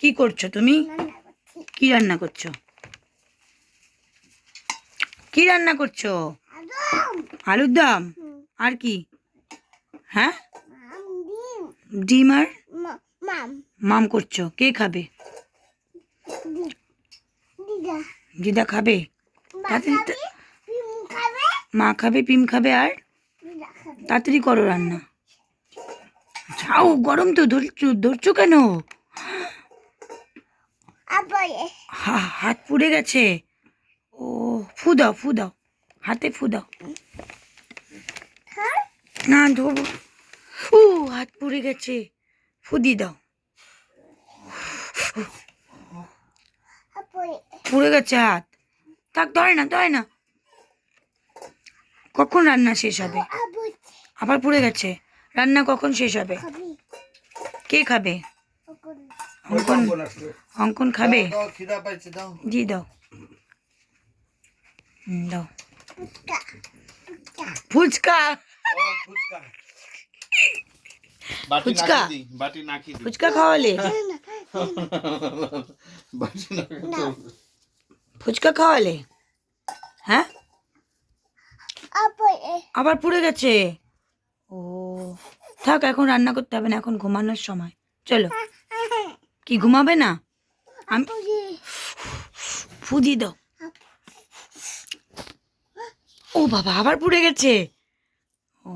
কি করছ তুমি? কি রান্না করছ? কি রান্না করছ? আলুর দম। আর কি? হ্যাঁ? ডিম আর? মাম করছ। কে খাবে? দিদা খাবে? মা খাবে, পিম খাবে আর? তাড়াতাড়ি করো রান্না। যাও, গরম তো ধরছো ধরছো কেন? হাত পুড়ে গেছে। ও ফু দাও ফু দাও। হাতে ফু দাও। হ্যাঁ? না ধোবো। ও হাত পুড়ে গেছে। ফুদি দাও। পুড়ে গেছে হাত। থাক ধরে না ধরে না। কখন রান্না শেষ হবে? আবার পুড়ে গেছে। রান্না কখন শেষ হবে? কে খাবে? অঙ্কন অঙ্কন খাবে? দাও, খিদা দাও। দাও। ফুচকা। ফুচকা। ফুচকা। ও, ফুচকা। বাটি ফুচকা? নাকি দি বাটি নাকি দি। ফুচকা খাওয়ালে। ফুচকা খাওয়ালে? হ্যাঁ? আবার আবার পুড়ে গেছে? ও থাক এখন রান্না করতে হবে না এখন ঘুমানোর সময়। চলো। কি ঘুমাবে না? আমি ফুদি দাও। ও বাবা আবার পুড়ে গেছে। ও।